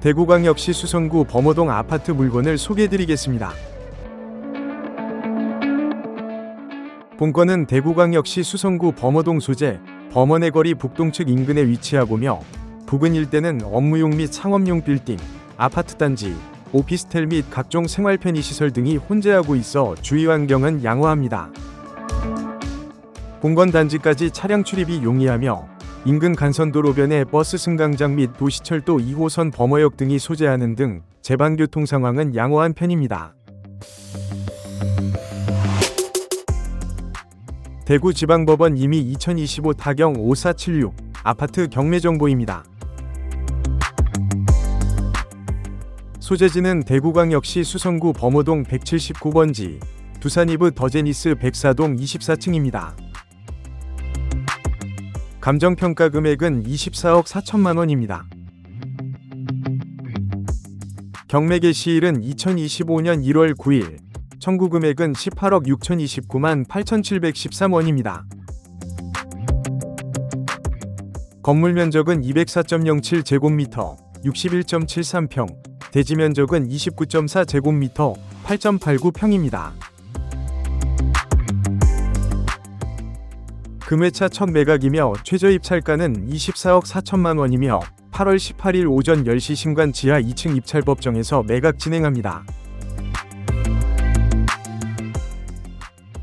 대구광역시 수성구 범어동 아파트 물건을 소개해드리겠습니다. 본건은 대구광역시 수성구 범어동 소재 범원의 거리 북동측 인근에 위치하고며 부근 일대는 업무용 및 상업용 빌딩, 아파트 단지, 오피스텔 및 각종 생활 편의 시설 등이 혼재하고 있어 주위 환경은 양호합니다. 본건 단지까지 차량 출입이 용이하며 인근 간선도로변에 버스 승강장 및 도시철도 2호선 범어역 등이 소재하는 등 제반교통 상황은 양호한 편입니다. 대구지방법원 이미 2025 타경 5476 아파트 경매 정보입니다. 소재지는 대구광역시 수성구 범어동 179번지, 두산 이브 더제니스 104동 24층입니다. 감정평가 금액은 24억 4천만 원입니다. 경매 개시일은 2025년 1월 9일, 청구 금액은 18억 6,029만 8,713원입니다. 건물 면적은 204.07 제곱미터, 61.73평, 대지 면적은 29.4 제곱미터, 8.89평입니다. 금회차 첫 매각이며 최저 입찰가는 24억 4천만 원이며 8월 18일 오전 10시 신관 지하 2층 입찰법정에서 매각 진행합니다.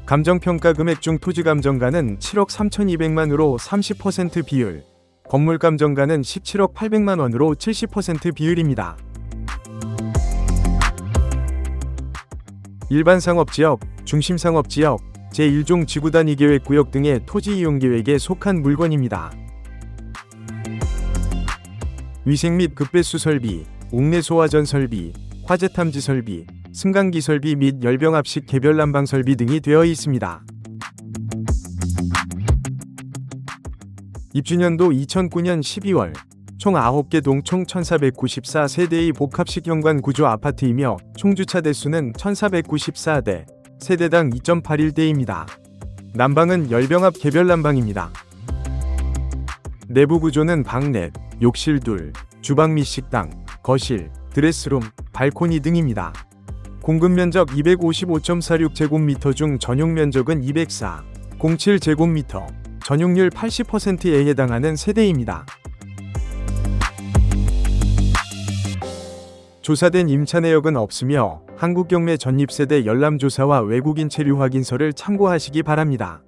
감정평가 금액 중 토지 감정가는 7억 3,200만으로 30% 비율, 건물 감정가는 17억 800만 원으로 70% 비율입니다. 일반 상업지역, 중심상업지역, 제1종 지구단위 계획 구역 등의 토지 이용 계획에 속한 물건입니다. 위생 및 급배수 설비, 옥내 소화전 설비, 화재 탐지 설비, 승강기 설비 및 열병 합식 개별 난방 설비 등이 되어 있습니다. 입주년도 2009년 12월 총 9개 동총 1494세대의 복합식 현관 구조 아파트이며 총 주차 대수는 1494대, 세대당 2.81대입니다. 난방은 열병합 개별 난방입니다. 내부 구조는 방넷, 욕실 둘, 주방 및 식당, 거실, 드레스룸, 발코니 등입니다. 공급 면적 255.46제곱미터 중 전용 면적은 204, 07제곱미터, 전용률 80%에 해당하는 세대입니다. 조사된 임차 내역은 없으며 한국경매 전입세대 열람조사와 외국인 체류 확인서를 참고하시기 바랍니다.